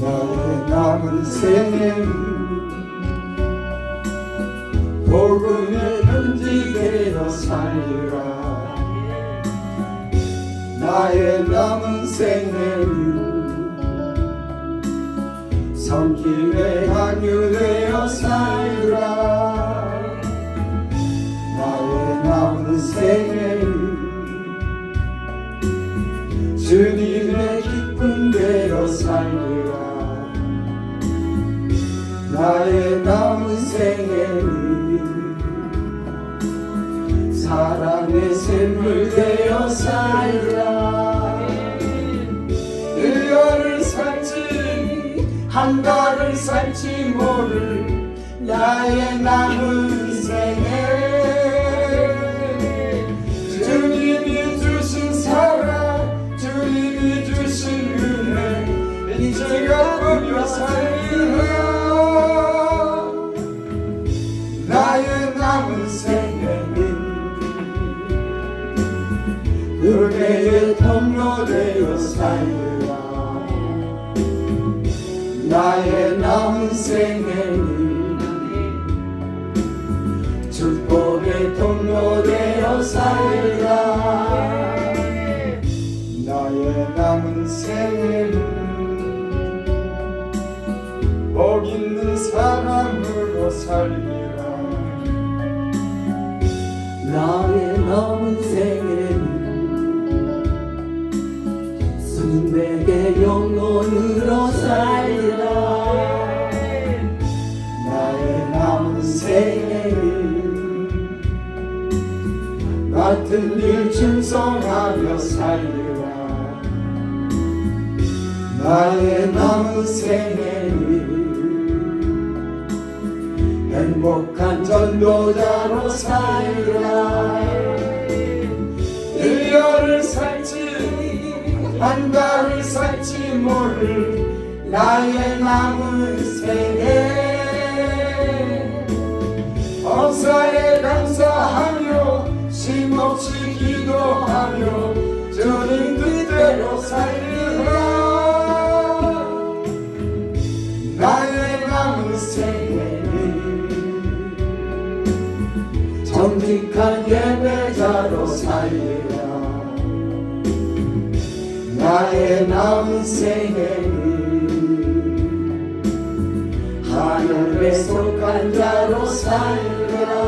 나의 남은 생애는 복음의 편지되어 살리라. 나의 남은 생애는 성김의 향유되어 살리라. 나의 남은 생애는 주님의 기쁨 되어 살리라 나의 남은 생애는 사랑의 샘물 되어 살리라. 일년을 살지 한 달을 살지 모를 나의 남은 은혜의 통로 되어 살리라. 나의 남은 생애는 축복의 통로 되어 살리라. 나의 남은 생애는 복 있는 사람으로 살리라 순백의 영혼으로 살리라. 나의 남은 생애는 맡은 일 충성하며 살리라. 나의 남은 생애는 행복한 전도자로 살리라. 일년을 살지 한 달을 살지 모를 나의 남은 생애 억사에 감사하며 쉼없이 기도하며 주님 뜻대로 살리라. 나의 남은 생애는 정직한 예배자로 살리라 나의 남은 생애는 하늘에 속한 자로 살리라